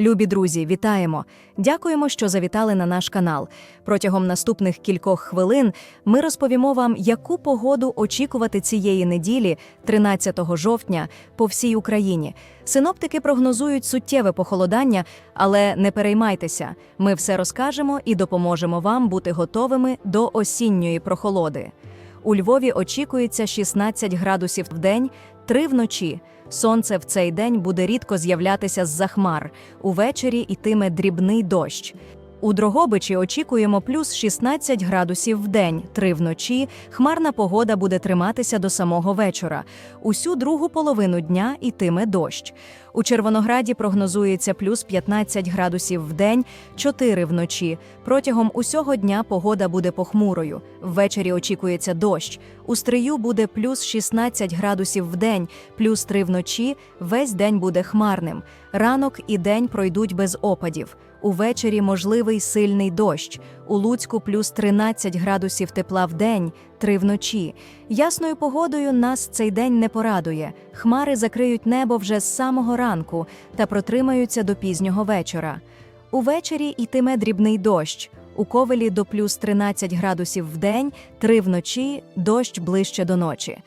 Любі друзі, вітаємо! Дякуємо, що завітали на наш канал. Протягом наступних кількох хвилин ми розповімо вам, яку погоду очікувати цієї неділі, 13 жовтня, по всій Україні. Синоптики прогнозують суттєве похолодання, але не переймайтеся. Ми все розкажемо і допоможемо вам бути готовими до осінньої прохолоди. У Львові очікується 16 градусів в день, 3 вночі. Сонце в цей день буде рідко з'являтися з-за хмар. Увечері йтиме дрібний дощ. У Дрогобичі очікуємо плюс 16 градусів в день, 3 вночі. Хмарна погода буде триматися до самого вечора. Усю другу половину дня йтиме дощ. У Червонограді прогнозується плюс 15 градусів в день, 4 вночі. Протягом усього дня погода буде похмурою. Ввечері очікується дощ. У Стрию буде плюс 16 градусів в день, плюс 3 вночі. Весь день буде хмарним. Ранок і день пройдуть без опадів. Увечері можливий сильний дощ. У Луцьку плюс 13 градусів тепла в день, 3 вночі. Ясною погодою нас цей день не порадує. Хмари закриють небо вже з самого ранку та протримаються до пізнього вечора. Увечері йтиме дрібний дощ. У Ковелі до плюс 13 градусів в день, 3 вночі, дощ ближче до ночі.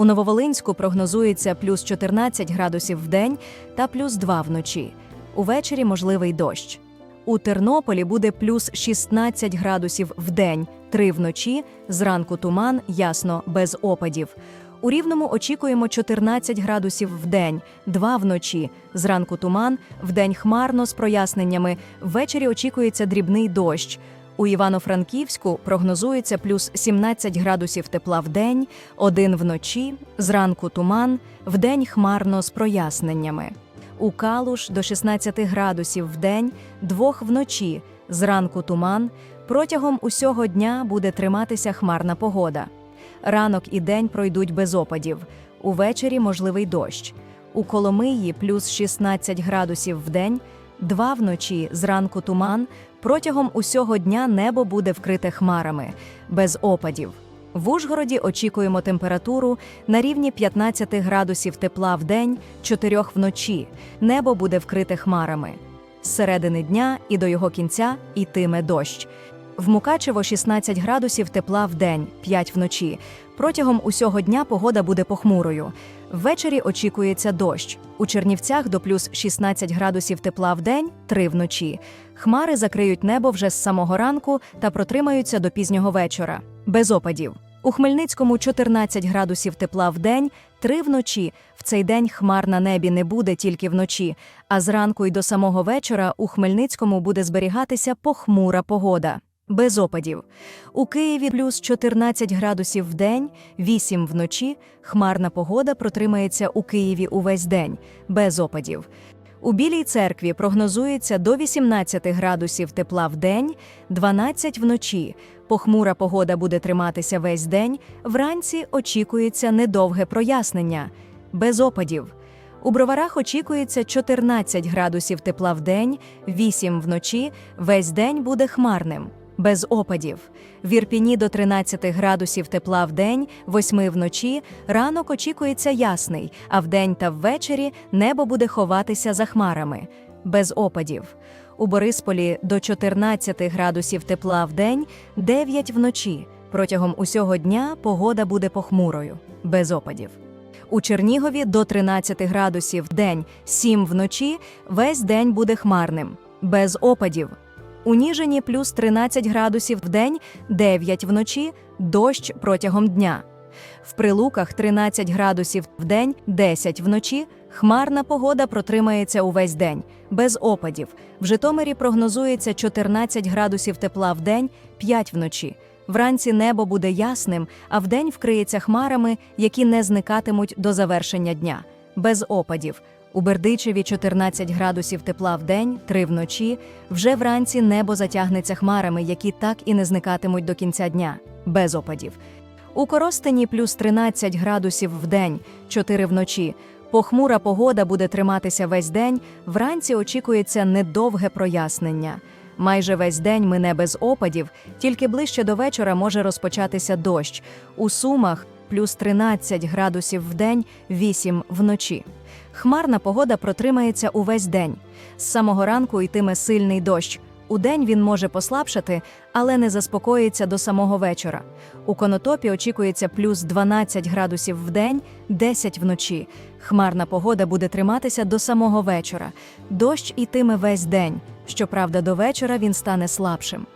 У Нововолинську прогнозується плюс 14 градусів в день та плюс 2 вночі. Увечері можливий дощ. У Тернополі буде плюс 16 градусів в день, 3 вночі, зранку туман, ясно, без опадів. У Рівному очікуємо 14 градусів в день, 2 вночі, зранку туман, вдень хмарно з проясненнями, ввечері очікується дрібний дощ. У Івано-Франківську прогнозується плюс 17 градусів тепла в день, 1 вночі, зранку туман, вдень хмарно з проясненнями. У Калуш до 16 градусів в день, 2 вночі, зранку туман. Протягом усього дня буде триматися хмарна погода. Ранок і день пройдуть без опадів. Увечері можливий дощ. У Коломиї плюс 16 градусів в день, 2 вночі, зранку туман. Протягом усього дня небо буде вкрите хмарами, без опадів. В Ужгороді очікуємо температуру на рівні 15 градусів тепла в день, 4 вночі. Небо буде вкрите хмарами. З середини дня і до його кінця йтиме дощ. В Мукачево 16 градусів тепла в день, 5 вночі. Протягом усього дня погода буде похмурою. Ввечері очікується дощ. У Чернівцях до плюс 16 градусів тепла в день, 3 вночі. Хмари закриють небо вже з самого ранку та протримаються до пізнього вечора. Без опадів. У Хмельницькому 14 градусів тепла в день, 3 вночі. В цей день хмар на небі не буде тільки вночі, а зранку й до самого вечора у Хмельницькому буде зберігатися похмура погода. Без опадів. У Києві плюс 14 градусів в день, 8 вночі. Хмарна погода протримається у Києві увесь день, без опадів. У Білій церкві прогнозується до 18 градусів тепла в день, 12 вночі. Похмура погода буде триматися весь день. Вранці очікується недовге прояснення, без опадів. У броварах очікується 14 градусів тепла в день, 8 вночі. Весь день буде хмарним, без опадів. В Ірпіні до 13 градусів тепла в день, 8 вночі. Ранок очікується ясний, а вдень та ввечері небо буде ховатися за хмарами, без опадів. У Борисполі до 14 градусів тепла в день, 9 вночі. Протягом усього дня погода буде похмурою, без опадів. У Чернігові до 13 градусів в день, 7 вночі. Весь день буде хмарним, без опадів. У Ніжині плюс 13 градусів в день, 9 вночі, дощ протягом дня. В Прилуках 13 градусів в день, 10 вночі. Хмарна погода протримається увесь день, без опадів. В Житомирі прогнозується 14 градусів тепла в день, 5 вночі. Вранці небо буде ясним, а вдень вкриється хмарами, які не зникатимуть до завершення дня, без опадів. У Бердичеві 14 градусів тепла в день, 3 вночі. Вже вранці небо затягнеться хмарами, які так і не зникатимуть до кінця дня, без опадів. У Коростені плюс 13 градусів в день, 4 вночі. Похмура погода буде триматися весь день. Вранці очікується недовге прояснення. Майже весь день мине без опадів, тільки ближче до вечора може розпочатися дощ. У Сумах плюс 13 градусів в день, 8 вночі. Хмарна погода протримається увесь день. З самого ранку йтиме сильний дощ. Удень він може послабшати, але не заспокоїться до самого вечора. У конотопі очікується плюс 12 градусів в день, 10 вночі. Хмарна погода буде триматися до самого вечора. Дощ ітиме весь день. Щоправда, до вечора він стане слабшим.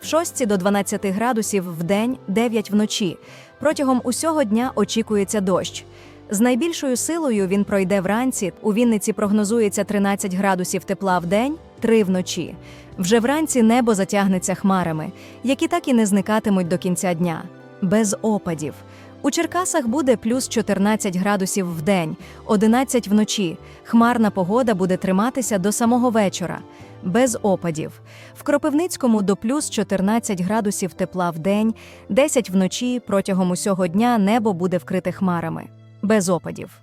В 6 до 12 градусів в день, 9 вночі. Протягом усього дня очікується дощ. З найбільшою силою він пройде вранці. У Вінниці прогнозується 13 градусів тепла в день, 3 вночі. Вже вранці небо затягнеться хмарами, які так і не зникатимуть до кінця дня. Без опадів. У Черкасах буде плюс 14 градусів в день, 11 вночі. Хмарна погода буде триматися до самого вечора. Без опадів. В Кропивницькому до плюс 14 градусів тепла в день, 10 вночі. Протягом усього дня небо буде вкрите хмарами. Без опадів.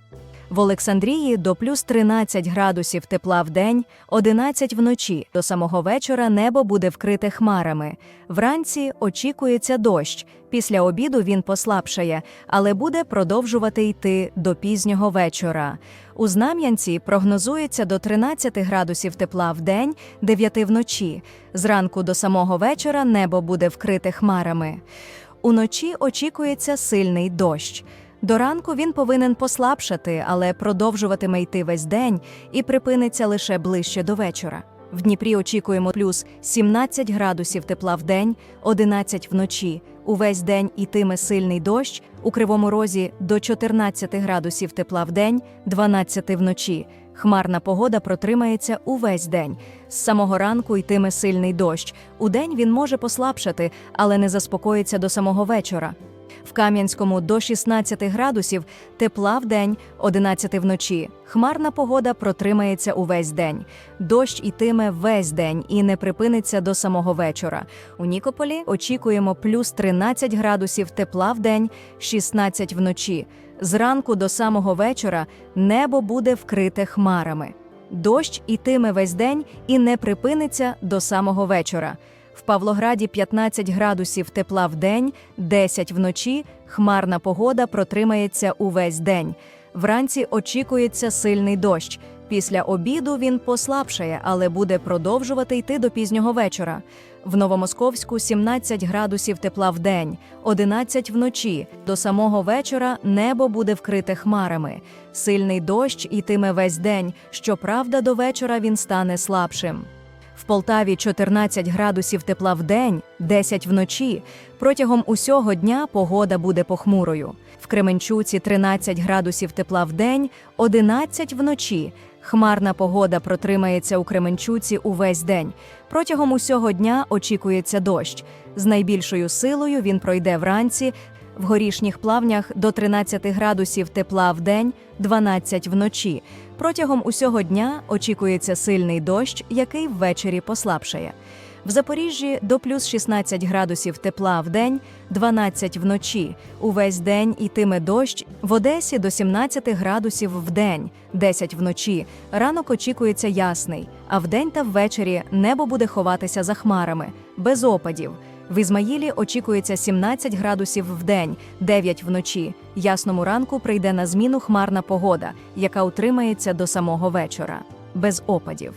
В Олександрії до плюс 13 градусів тепла в день, 11 вночі. До самого вечора небо буде вкрите хмарами. Вранці очікується дощ. Після обіду він послабшає, але буде продовжувати йти до пізнього вечора. У Знам'янці прогнозується до 13 градусів тепла в день, 9 вночі. Зранку до самого вечора небо буде вкрите хмарами. Уночі очікується сильний дощ. До ранку він повинен послабшати, але продовжуватиме йти весь день і припиниться лише ближче до вечора. В Дніпрі очікуємо плюс 17 градусів тепла в день, 11 вночі. Увесь день ітиме сильний дощ, у Кривому Розі до 14 градусів тепла в день, 12 вночі. Хмарна погода протримається увесь день. З самого ранку йтиме сильний дощ. Удень він може послабшати, але не заспокоїться до самого вечора. В Кам'янському до 16 градусів, тепла в день, 11 вночі. Хмарна погода протримається увесь день. Дощ ітиме весь день і не припиниться до самого вечора. У Нікополі очікуємо плюс 13 градусів тепла в день, 16 вночі. Зранку до самого вечора небо буде вкрите хмарами. Дощ ітиме весь день і не припиниться до самого вечора. В Павлограді 15 градусів тепла в день, 10 вночі. Хмарна погода протримається увесь день. Вранці очікується сильний дощ. Після обіду він послабшає, але буде продовжувати йти до пізнього вечора. В Новомосковську 17 градусів тепла в день, 11 вночі. До самого вечора небо буде вкрите хмарами. Сильний дощ ітиме весь день. Щоправда, до вечора він стане слабшим. Полтаві 14 градусів тепла в день, 10 вночі. Протягом усього дня погода буде похмурою. В Кременчуці 13 градусів тепла в день, 11 вночі. Хмарна погода протримається у Кременчуці увесь день. Протягом усього дня очікується дощ. З найбільшою силою він пройде вранці. В горішніх плавнях до 13 градусів тепла в день, 12 вночі. Протягом усього дня очікується сильний дощ, який ввечері послабшає. В Запоріжжі до плюс 16 градусів тепла в день, 12 вночі. Увесь день йтиме дощ. В Одесі до 17 градусів в день, 10 вночі. Ранок очікується ясний, а вдень та ввечері небо буде ховатися за хмарами, без опадів. В Ізмаїлі очікується 17 градусів в день, 9 вночі. Ясному ранку прийде на зміну хмарна погода, яка утримається до самого вечора, без опадів.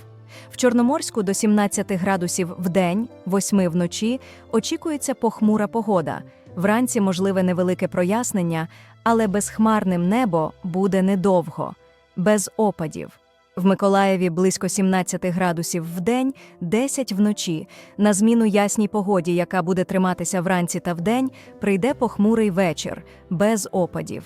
В Чорноморську до 17 градусів в день, 8 вночі, очікується похмура погода. Вранці можливе невелике прояснення, але безхмарним небо буде недовго, без опадів. В Миколаєві близько 17 градусів в день, 10 вночі. На зміну ясній погоді, яка буде триматися вранці та вдень, прийде похмурий вечір, без опадів.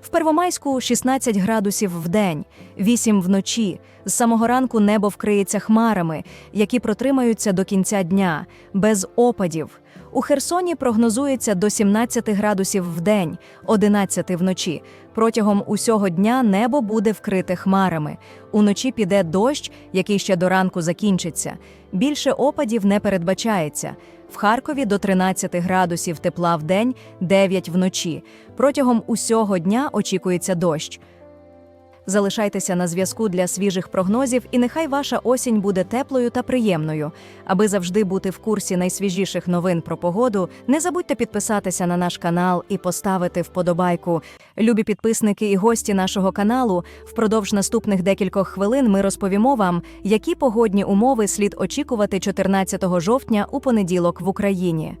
В Первомайську 16 градусів в день, 8 вночі. З самого ранку небо вкриється хмарами, які протримаються до кінця дня, без опадів. У Херсоні прогнозується до 17 градусів в день, 11 вночі. Протягом усього дня небо буде вкрите хмарами. Уночі піде дощ, який ще до ранку закінчиться. Більше опадів не передбачається. В Харкові до 13 градусів тепла в день, 9 вночі. Протягом усього дня очікується дощ. Залишайтеся на зв'язку для свіжих прогнозів, і нехай ваша осінь буде теплою та приємною. Аби завжди бути в курсі найсвіжіших новин про погоду, не забудьте підписатися на наш канал і поставити вподобайку. Любі підписники і гості нашого каналу. Впродовж наступних декількох хвилин ми розповімо вам, які погодні умови слід очікувати 14 жовтня у понеділок в Україні.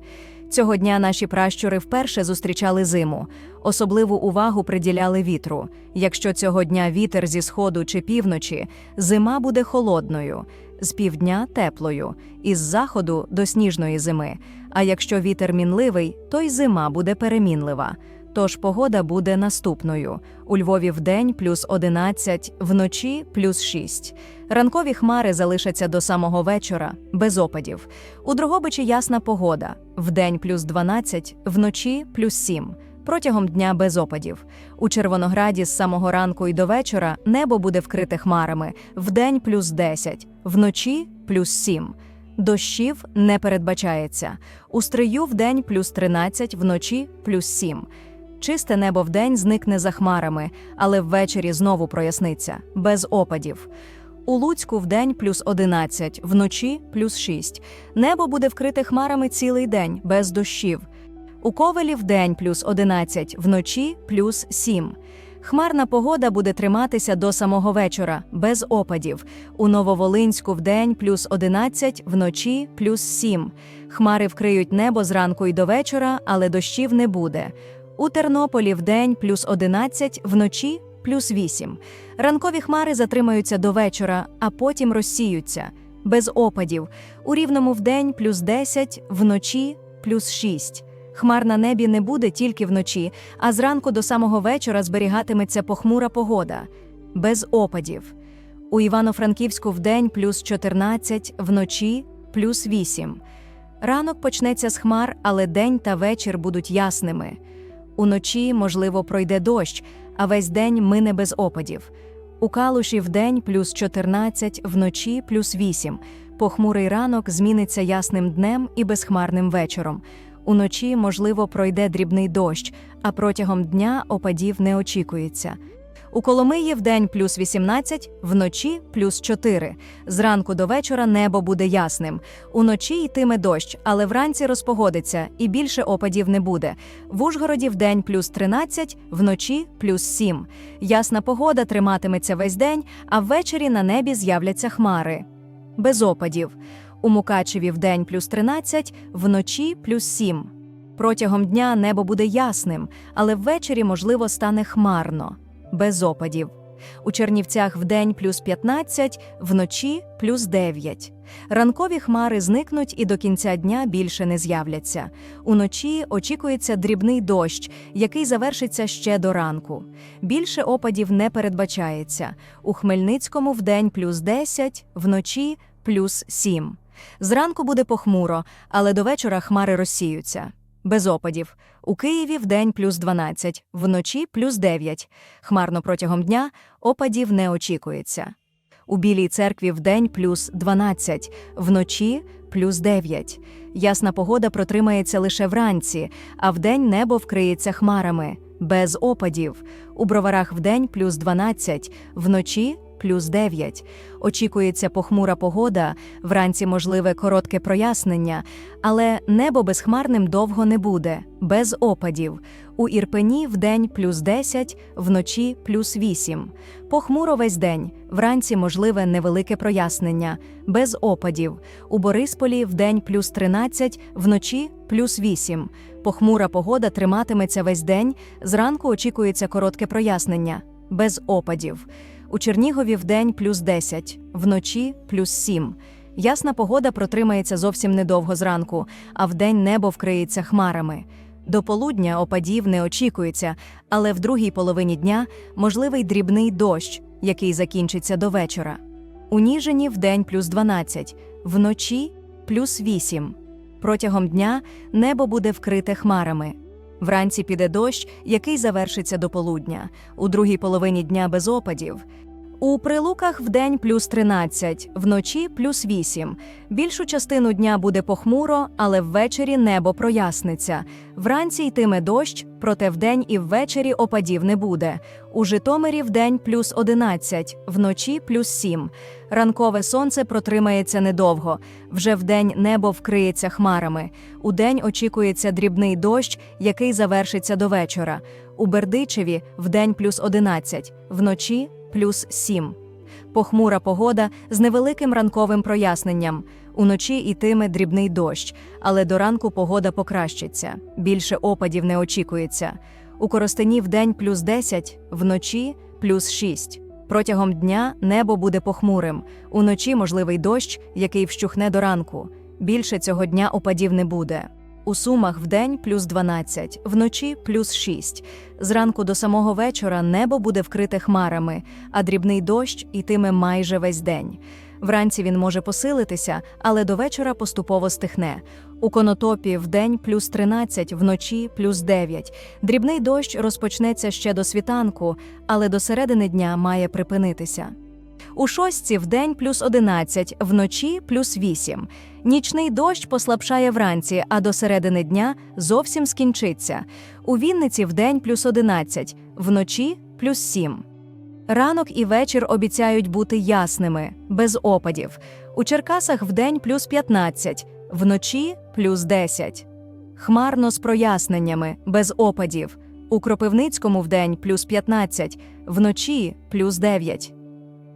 Цього дня наші пращури вперше зустрічали зиму. Особливу увагу приділяли вітру. Якщо цього дня вітер зі сходу чи півночі, зима буде холодною, з півдня теплою, із заходу до сніжної зими. А якщо вітер мінливий, то й зима буде перемінлива. Тож погода буде наступною: у Львові вдень плюс 11, вночі плюс 6. Ранкові хмари залишаться до самого вечора, без опадів. У Дрогобичі ясна погода: вдень плюс 12, вночі плюс 7. Протягом дня без опадів. У Червонограді з самого ранку і до вечора небо буде вкрите хмарами, вдень плюс 10, вночі плюс 7. Дощів не передбачається. У стрию вдень плюс 13, вночі плюс 7. Чисте небо вдень зникне за хмарами, але ввечері знову проясниться, без опадів. У Луцьку вдень плюс 11, вночі плюс 6. Небо буде вкрите хмарами цілий день, без дощів. У Ковелі вдень плюс 11, вночі плюс 7. Хмарна погода буде триматися до самого вечора, без опадів. У Нововолинську вдень плюс 11, вночі плюс 7. Хмари вкриють небо зранку і до вечора, але дощів не буде. У Тернополі вдень плюс 11, вночі плюс 8. Ранкові хмари затримаються до вечора, а потім розсіються. Без опадів. У Рівному вдень плюс 10, вночі плюс 6. Хмар на небі не буде тільки вночі, а зранку до самого вечора зберігатиметься похмура погода. Без опадів. У Івано-Франківську вдень плюс 14, вночі плюс 8. Ранок почнеться з хмар, але день та вечір будуть ясними. Уночі, можливо, пройде дощ, а весь день мине без опадів. У Калуші вдень плюс 14, вночі плюс 8. Похмурий ранок зміниться ясним днем і безхмарним вечором. Уночі, можливо, пройде дрібний дощ, а протягом дня опадів не очікується. У Коломиї вдень плюс 18, вночі плюс 4. Зранку до вечора небо буде ясним. Уночі йтиме дощ, але вранці розпогодиться і більше опадів не буде. В Ужгороді вдень плюс 13, вночі плюс 7. Ясна погода триматиметься весь день, а ввечері на небі з'являться хмари. Без опадів. У Мукачеві вдень плюс 13, вночі плюс 7. Протягом дня небо буде ясним, але ввечері, можливо, стане хмарно без опадів. У Чернівцях вдень плюс 15, вночі плюс 9. Ранкові хмари зникнуть і до кінця дня більше не з'являться. Уночі очікується дрібний дощ, який завершиться ще до ранку. Більше опадів не передбачається. У Хмельницькому вдень плюс 10, вночі плюс 7. Зранку буде похмуро, але до вечора хмари розсіються. Без опадів. У Києві вдень плюс 12, вночі плюс 9. Хмарно протягом дня опадів не очікується. У Білій церкві вдень плюс 12, вночі плюс 9. Ясна погода протримається лише вранці, а вдень небо вкриється хмарами, без опадів. У броварах вдень плюс 12, вночі плюс 9. Очікується похмура погода, вранці можливе коротке прояснення, але небо безхмарним довго не буде, без опадів. У Ірпені вдень плюс 10, вночі плюс 8. Похмуро весь день, вранці можливе невелике прояснення, без опадів. У Борисполі вдень плюс 13, вночі плюс 8. Похмура погода триматиметься весь день, зранку очікується коротке прояснення, без опадів. У Чернігові вдень плюс 10, вночі плюс 7. Ясна погода протримається зовсім недовго зранку, а вдень небо вкриється хмарами. До полудня опадів не очікується, але в другій половині дня можливий дрібний дощ, який закінчиться до вечора. У Ніжині вдень плюс 12, вночі плюс 8. Протягом дня небо буде вкрите хмарами. Вранці піде дощ, який завершиться до полудня, у другій половині дня без опадів. У прилуках вдень плюс 13, вночі плюс 8. Більшу частину дня буде похмуро, але ввечері небо проясниться. Вранці йтиме дощ, проте вдень і ввечері опадів не буде. У Житомирі вдень плюс 11, вночі плюс 7. Ранкове сонце протримається недовго. Вже вдень небо вкриється хмарами. Удень очікується дрібний дощ, який завершиться до вечора. У Бердичеві вдень плюс 11, вночі плюс 7. Похмура погода з невеликим ранковим проясненням. Уночі йтиме дрібний дощ, але до ранку погода покращиться. Більше опадів не очікується. У Коростені вдень плюс 10, вночі плюс 6. Протягом дня небо буде похмурим. Уночі можливий дощ, який вщухне до ранку. Більше цього дня опадів не буде. У Сумах вдень плюс 12, вночі плюс 6. Зранку до самого вечора небо буде вкрите хмарами, а дрібний дощ ітиме майже весь день. Вранці він може посилитися, але до вечора поступово стихне. У Конотопі вдень плюс 13, вночі плюс 9. Дрібний дощ розпочнеться ще до світанку, але до середини дня має припинитися. У шостці вдень плюс 11, вночі плюс 8. Нічний дощ послабшає вранці, а до середини дня зовсім скінчиться. У Вінниці вдень плюс 11, вночі плюс 7. Ранок і вечір обіцяють бути ясними, без опадів. У Черкасах вдень плюс 15, вночі плюс 10. Хмарно з проясненнями, без опадів. У Кропивницькому вдень плюс 15, вночі плюс 9.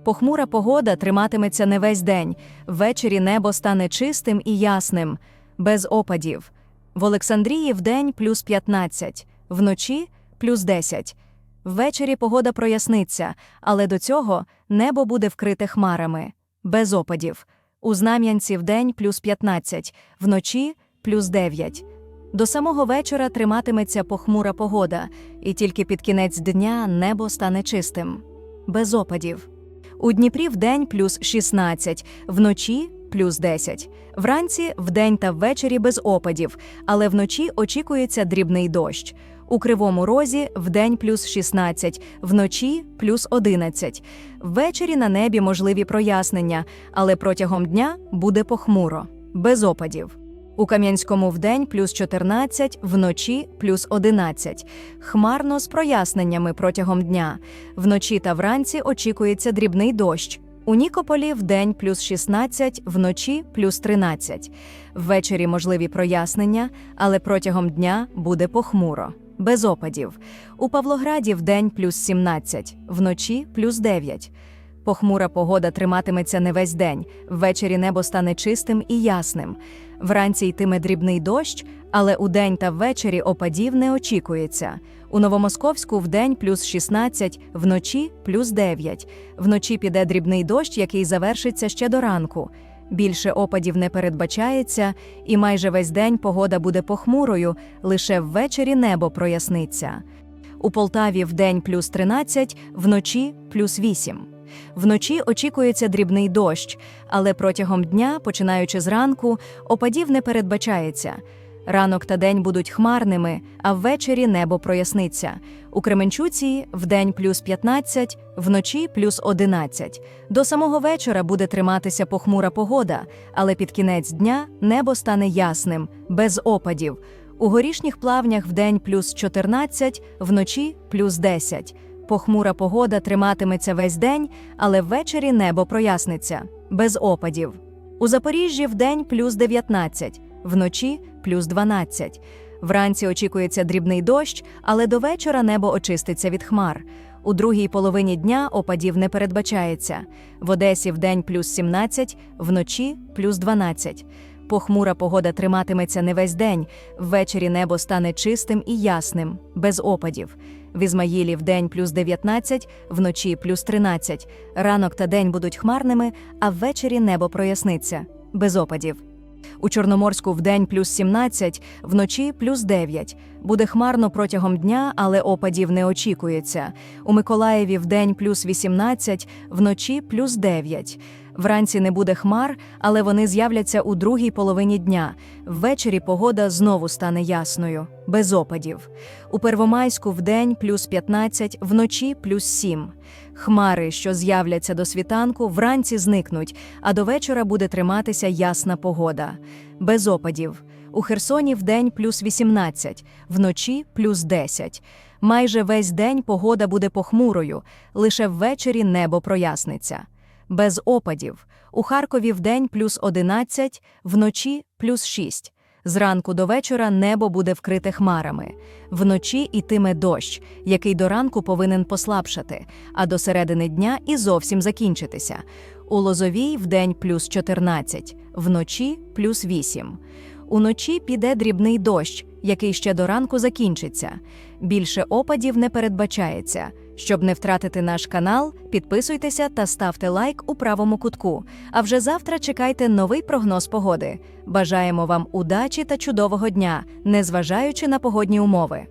Похмура погода триматиметься не весь день. Ввечері небо стане чистим і ясним, без опадів. В Олександрії вдень плюс 15, вночі плюс 10. Ввечері погода проясниться, але до цього небо буде вкрите хмарами, без опадів. У Знам'янці вдень плюс 15, вночі плюс 9. До самого вечора триматиметься похмура погода, і тільки під кінець дня небо стане чистим, без опадів. У Дніпрі вдень плюс 16, вночі плюс 10. Вранці вдень та ввечері без опадів, але вночі очікується дрібний дощ. У Кривому Розі вдень плюс 16, вночі плюс 11. Ввечері на небі можливі прояснення, але протягом дня буде похмуро, без опадів. У Кам'янському вдень плюс 14, вночі плюс 11. Хмарно з проясненнями протягом дня. Вночі та вранці очікується дрібний дощ. У Нікополі вдень плюс 16, вночі плюс 13. Ввечері можливі прояснення, але протягом дня буде похмуро, без опадів. У Павлограді вдень плюс 17, вночі плюс 9. Похмура погода триматиметься не весь день. Ввечері небо стане чистим і ясним. Вранці йтиме дрібний дощ, але удень та ввечері опадів не очікується. У Новомосковську вдень плюс 16, вночі плюс 9. Вночі піде дрібний дощ, який завершиться ще до ранку. Більше опадів не передбачається, і майже весь день погода буде похмурою, лише ввечері небо проясниться. У Полтаві вдень плюс 13, вночі плюс 8. Вночі очікується дрібний дощ, але протягом дня, починаючи зранку, опадів не передбачається. Ранок та день будуть хмарними, а ввечері небо проясниться. У Кременчуці вдень плюс 15, вночі плюс 11. До самого вечора буде триматися похмура погода, але під кінець дня небо стане ясним, без опадів. У горішніх плавнях вдень плюс 14, вночі плюс 10. Похмура погода триматиметься весь день, але ввечері небо проясниться, без опадів. У Запоріжжі вдень плюс 19, вночі плюс 12. Вранці очікується дрібний дощ, але до вечора небо очиститься від хмар. У другій половині дня опадів не передбачається. В Одесі вдень плюс 17, вночі плюс 12. Похмура погода триматиметься не весь день, ввечері небо стане чистим і ясним, без опадів. В Ізмаїлі вдень плюс 19, вночі плюс 13. Ранок та день будуть хмарними, а ввечері небо проясниться, без опадів. У Чорноморську вдень плюс 17, вночі плюс 9. Буде хмарно протягом дня, але опадів не очікується. У Миколаєві вдень плюс 18, вночі плюс 9. Вранці не буде хмар, але вони з'являться у другій половині дня. Ввечері погода знову стане ясною, без опадів. У Первомайську вдень плюс 15, вночі плюс 7. Хмари, що з'являться до світанку, вранці зникнуть, а до вечора буде триматися ясна погода. Без опадів. У Херсоні вдень плюс 18, вночі плюс 10. Майже весь день погода буде похмурою, лише ввечері небо проясниться. Без опадів. У Харкові вдень плюс 11, вночі плюс 6. Зранку до вечора небо буде вкрите хмарами. Вночі йтиме дощ, який до ранку повинен послабшати, а до середини дня і зовсім закінчитися. У Лозовій вдень плюс 14, вночі плюс 8. Уночі піде дрібний дощ, який ще до ранку закінчиться. Більше опадів не передбачається. Щоб не втратити наш канал, підписуйтеся та ставте лайк у правому кутку. А вже завтра чекайте новий прогноз погоди. Бажаємо вам удачі та чудового дня, незважаючи на погодні умови.